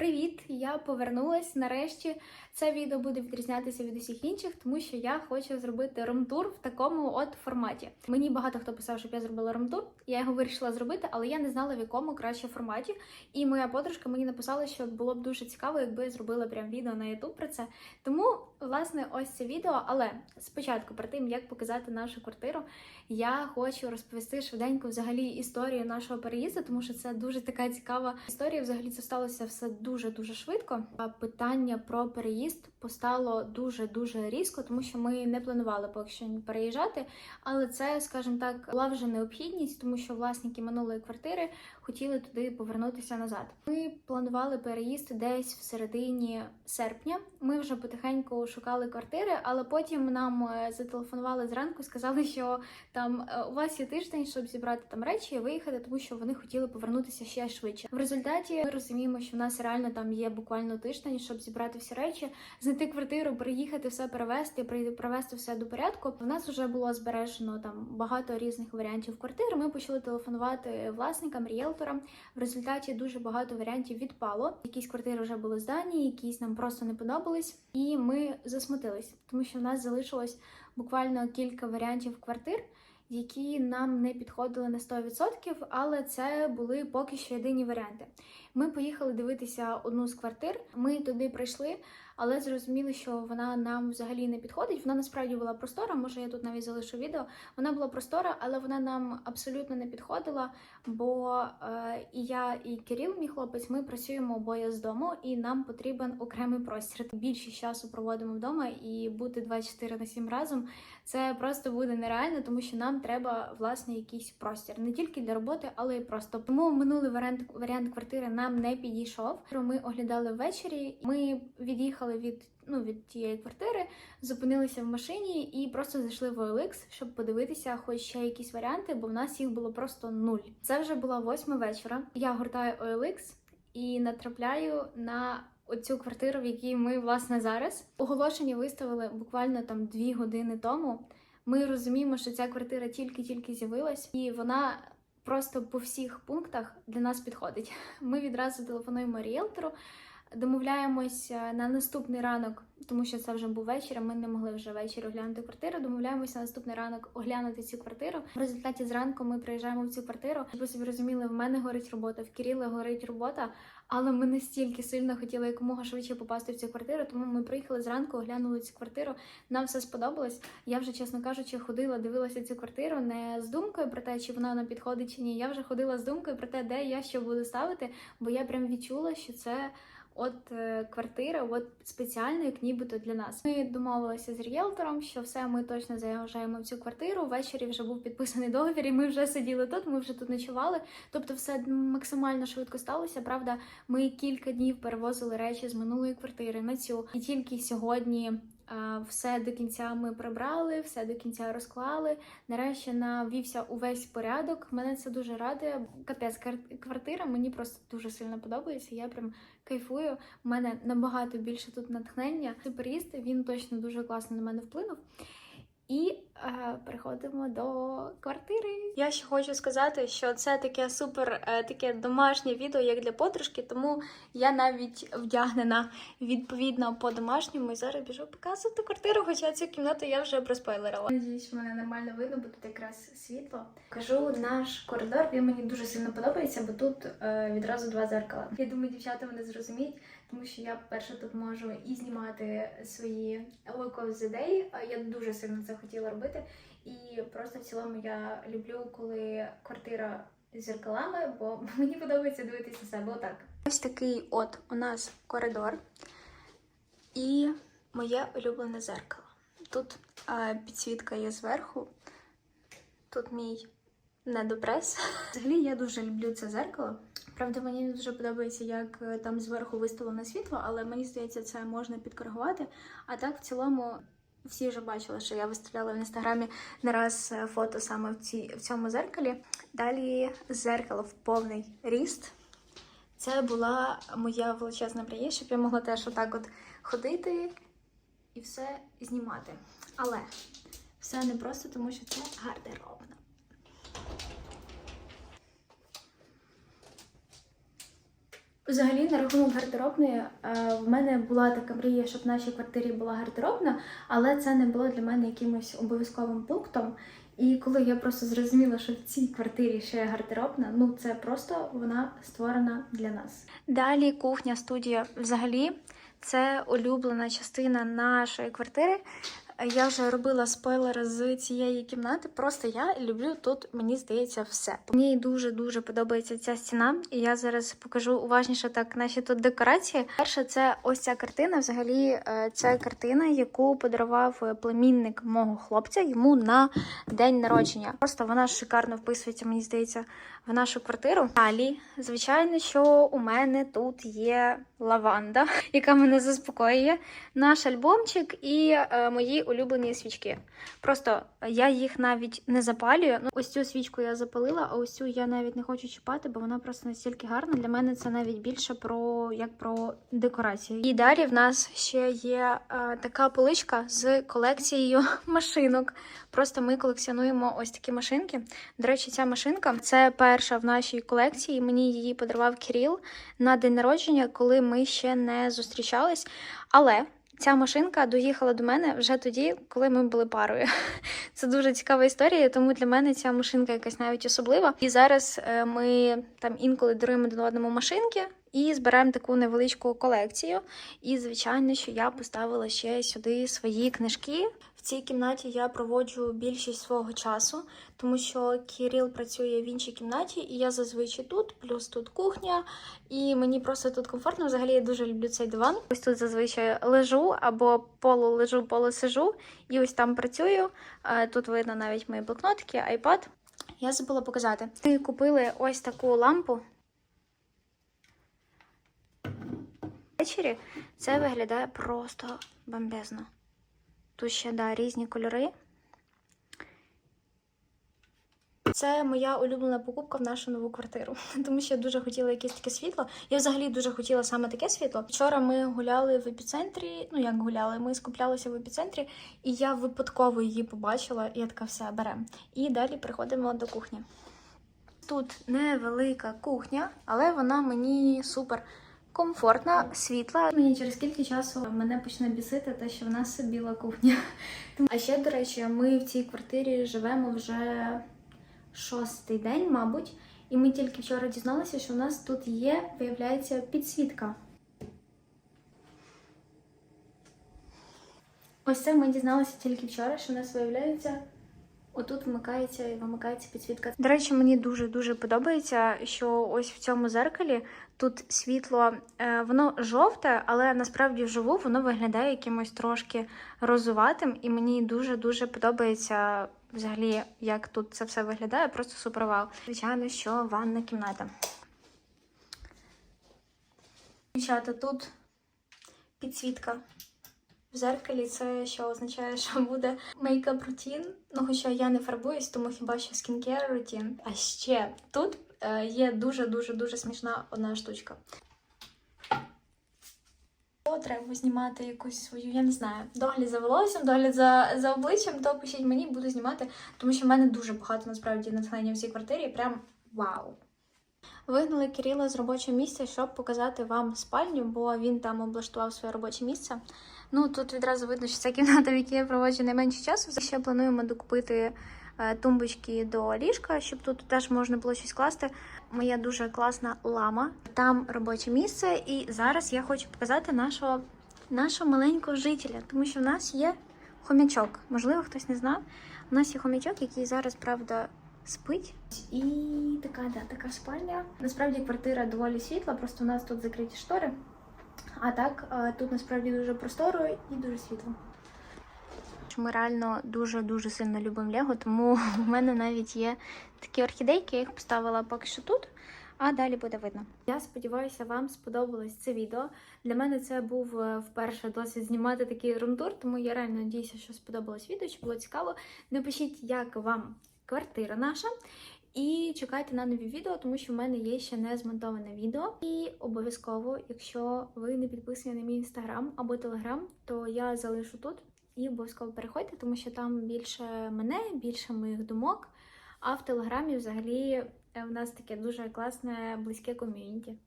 Привіт! Я повернулась. Нарешті це відео буде відрізнятися від усіх інших, тому що я хочу зробити ромтур в такому от форматі. Мені багато хто писав, щоб я зробила ромтур. Я його вирішила зробити, але я не знала в якому краще форматі. І моя подружка мені написала, що було б дуже цікаво, якби я зробила прям відео на YouTube про це. Тому, власне, ось це відео. Але спочатку, перед тим як показати нашу квартиру, я хочу розповісти швиденько взагалі історію нашого переїзду, тому що це дуже така цікава історія. Взагалі це сталося все дуже дуже швидко. А питання про переїзд постало дуже дуже різко, тому що ми не планували поки що переїжджати. Але це, скажімо так, була вже необхідність, тому що власники минулої квартири хотіли туди повернутися назад. Ми планували переїзд десь в середині серпня. Ми вже потихеньку шукали квартири, але потім нам е, зателефонували зранку, сказали, що там е, у вас є тиждень, щоб зібрати там речі і виїхати, тому що вони хотіли повернутися ще швидше. В результаті ми розуміємо, що в нас реально там є буквально тиждень, щоб зібрати всі речі, знайти квартиру, приїхати, все перевезти, привести все до порядку. В нас вже було збережено там багато різних варіантів квартир. Ми почали телефонувати власникам, ріелторам. В результаті дуже багато варіантів відпало. Якісь квартири вже були здані, якісь нам просто не подобались, і ми засмутились, тому що в нас залишилось буквально кілька варіантів квартир. Які нам не підходили на 100%, але це були поки що єдині варіанти. Ми поїхали дивитися одну з квартир. Ми туди прийшли, але зрозуміли, що вона нам взагалі не підходить. Вона насправді була простора. Може, я тут навіть залишу відео. Вона була простора, але вона нам абсолютно не підходила. Бо е, і я, і Кирил, мій хлопець, ми працюємо обоє з дому, і нам потрібен окремий простір. Більшість часу проводимо вдома і бути 24 на 7 разом. Це просто буде нереально, тому що нам треба власне якийсь простір не тільки для роботи, але й просто. Тому минулий варіант варіант квартири нам не підійшов. Ми оглядали ввечері. Ми від'їхали від ну від тієї квартири, зупинилися в машині і просто зайшли в OLX, щоб подивитися, хоч ще якісь варіанти, бо в нас їх було просто нуль. Це вже була восьма вечора. Я гортаю OLX і натрапляю на оцю квартиру, в якій ми власне зараз. Оголошення виставили буквально там дві години тому. Ми розуміємо, що ця квартира тільки-тільки з'явилась, і вона просто по всіх пунктах для нас підходить. Ми відразу телефонуємо ріелтору, домовляємося на наступний ранок, тому що це вже був вечір. а Ми не могли вже ввечері оглянути квартиру. Домовляємося на наступний ранок оглянути цю квартиру. В результаті зранку ми приїжджаємо в цю квартиру. Щоб ви собі розуміли, в мене горить робота, в Кирила горить робота. Але ми настільки сильно хотіли якомога швидше попасти в цю квартиру, тому ми приїхали зранку, оглянули цю квартиру. Нам все сподобалось. Я вже, чесно кажучи, ходила, дивилася цю квартиру не з думкою про те, чи вона нам підходить чи ні. Я вже ходила з думкою про те, де я що буду ставити, бо я прям відчула, що це. От е, квартира, от спеціально, як нібито для нас. Ми домовилися з ріелтором, що все ми точно заїжджаємо в цю квартиру. Ввечері вже був підписаний договір, і ми вже сиділи тут. Ми вже тут ночували. Тобто, все максимально швидко сталося. Правда, ми кілька днів перевозили речі з минулої квартири на цю, і тільки сьогодні. Все до кінця ми прибрали, все до кінця розклали. Нарешті навівся увесь порядок. Мене це дуже радує. Капець квартира мені просто дуже сильно подобається. Я прям кайфую. У мене набагато більше тут натхнення. Переїзд він точно дуже класно на мене вплинув. І е, переходимо до квартири. Я ще хочу сказати, що це таке супер, е, таке домашнє відео, як для подружки, тому я навіть вдягнена відповідно по домашньому. І зараз біжу показувати квартиру, хоча цю кімнату я вже проспойлерила. Надіюсь, що мене нормально видно, бо тут якраз світло. Кажу наш коридор. Він мені дуже сильно подобається, бо тут е, відразу два зеркала. Я думаю, дівчата мене зрозуміють, тому що я перше тут можу і знімати свої look of the day. Я дуже сильно це хотіла робити. І просто в цілому я люблю, коли квартира з зеркалами, бо мені подобається дивитися себе отак. Ось такий от у нас коридор і моє улюблене зеркало. Тут а, підсвітка є зверху. Тут мій недопрес. Взагалі я дуже люблю це зеркало. Правда, мені не дуже подобається, як е, там зверху виставлено світло, але мені здається, це можна підкоригувати. А так, в цілому, всі вже бачили, що я виставляла в інстаграмі не раз е, фото саме в, цій, в цьому зеркалі. Далі зеркало в повний ріст. Це була моя величезна мрія, щоб я могла теж отак от ходити і все знімати. Але все не просто, тому що це гардеробна. Взагалі, на рахунок гардеробної, е, в мене була така мрія, щоб в нашій квартирі була гардеробна, але це не було для мене якимось обов'язковим пунктом. І коли я просто зрозуміла, що в цій квартирі ще гардеробна, ну це просто вона створена для нас. Далі кухня, студія взагалі це улюблена частина нашої квартири. Я вже робила спойлер з цієї кімнати. Просто я люблю тут, мені здається, все. Мені дуже дуже подобається ця стіна, і я зараз покажу уважніше так наші тут декорації. Перше, це ось ця картина. Взагалі, е, це картина, яку подарував е, племінник мого хлопця йому на день народження. Просто вона шикарно вписується, мені здається, в нашу квартиру. Далі, звичайно, що у мене тут є лаванда, яка мене заспокоює. Наш альбомчик і е, мої улюблені свічки. Просто я їх навіть не запалюю. Ну, ось цю свічку я запалила, а ось цю я навіть не хочу чіпати, бо вона просто настільки гарна. Для мене це навіть більше про як про декорацію. І далі в нас ще є е, така поличка з колекцією машинок. Просто ми колекціонуємо ось такі машинки. До речі, ця машинка це перша в нашій колекції. Мені її подарував Кіріл на день народження, коли ми ще не зустрічались. Але ця машинка доїхала до мене вже тоді, коли ми були парою. Це дуже цікава історія, тому для мене ця машинка якась навіть особлива. І зараз е, ми там інколи даруємо один одному машинки. І зберемо таку невеличку колекцію. І, звичайно, що я поставила ще сюди свої книжки. В цій кімнаті я проводжу більшість свого часу, тому що Кіріл працює в іншій кімнаті, і я зазвичай тут, плюс тут кухня, і мені просто тут комфортно. Взагалі я дуже люблю цей диван. Ось тут зазвичай лежу або полулежу, полусижу, і ось там працюю. Е, Тут видно навіть мої блокнотики, айпад. Я забула показати. Ми купили ось таку лампу. Ввечері це виглядає просто бомбезно. Тут ще да, різні кольори. Це моя улюблена покупка в нашу нову квартиру, тому що я дуже хотіла якесь таке світло. Я взагалі дуже хотіла саме таке світло. Вчора ми гуляли в епіцентрі. Ну як гуляли, ми скуплялися в епіцентрі, і я випадково її побачила, і я така все беремо. І далі приходимо до кухні. Тут невелика кухня, але вона мені супер комфортна, світла. Мені через скільки часу мене почне бісити те, що в нас біла кухня. А ще, до речі, ми в цій квартирі живемо вже шостий день, мабуть, і ми тільки вчора дізналися, що в нас тут є, виявляється, підсвітка. Ось це ми дізналися тільки вчора, що в нас виявляється. Отут вмикається і вимикається підсвітка. До речі, мені дуже дуже подобається, що ось в цьому зеркалі тут світло, е, воно жовте, але насправді вживу воно виглядає якимось трошки розуватим, і мені дуже дуже подобається взагалі, як тут це все виглядає. Просто супер вау. Звичайно, що ванна кімната. Дівчата, тут підсвітка. В зеркалі це що означає, що буде мейкап рутін. Ну, хоча я не фарбуюсь, тому хіба що скінкер рутін. А ще тут е, є дуже-дуже дуже смішна одна штучка. Треба знімати якусь свою, я не знаю, догляд за волоссям, догляд за, за обличчям, то пишіть мені, буду знімати, тому що в мене дуже багато насправді натхнення в цій квартирі. Прям вау! Вигнали Кирила з робочого місця, щоб показати вам спальню, бо він там облаштував своє робоче місце. Ну тут відразу видно, що це кімната, в якій я проводжу найменше часу. Ще плануємо докупити е, тумбочки до ліжка, щоб тут теж можна було щось класти. Моя дуже класна лама. Там робоче місце, і зараз я хочу показати нашого, нашого маленького жителя, тому що в нас є хомячок. Можливо, хтось не знав. У нас є хомячок, який зараз, правда, спить. І така, да, така спальня. Насправді квартира доволі світла, просто у нас тут закриті штори. А так, е, тут насправді дуже просторо і дуже світло. Ми реально дуже-дуже сильно любимо Лего, тому в мене навіть є такі орхідейки, я їх поставила поки що тут, а далі буде видно. Я сподіваюся, вам сподобалось це відео. Для мене це був е, вперше досвід знімати такий румтур, тому я реально надіюся, що сподобалось відео, що було цікаво. Напишіть, як вам квартира наша. І чекайте на нові відео, тому що в мене є ще не змонтоване відео. І обов'язково, якщо ви не підписані на мій інстаграм або телеграм, то я залишу тут і обов'язково переходьте, тому що там більше мене, більше моїх думок. А в телеграмі взагалі е, в нас таке дуже класне близьке ком'юніті.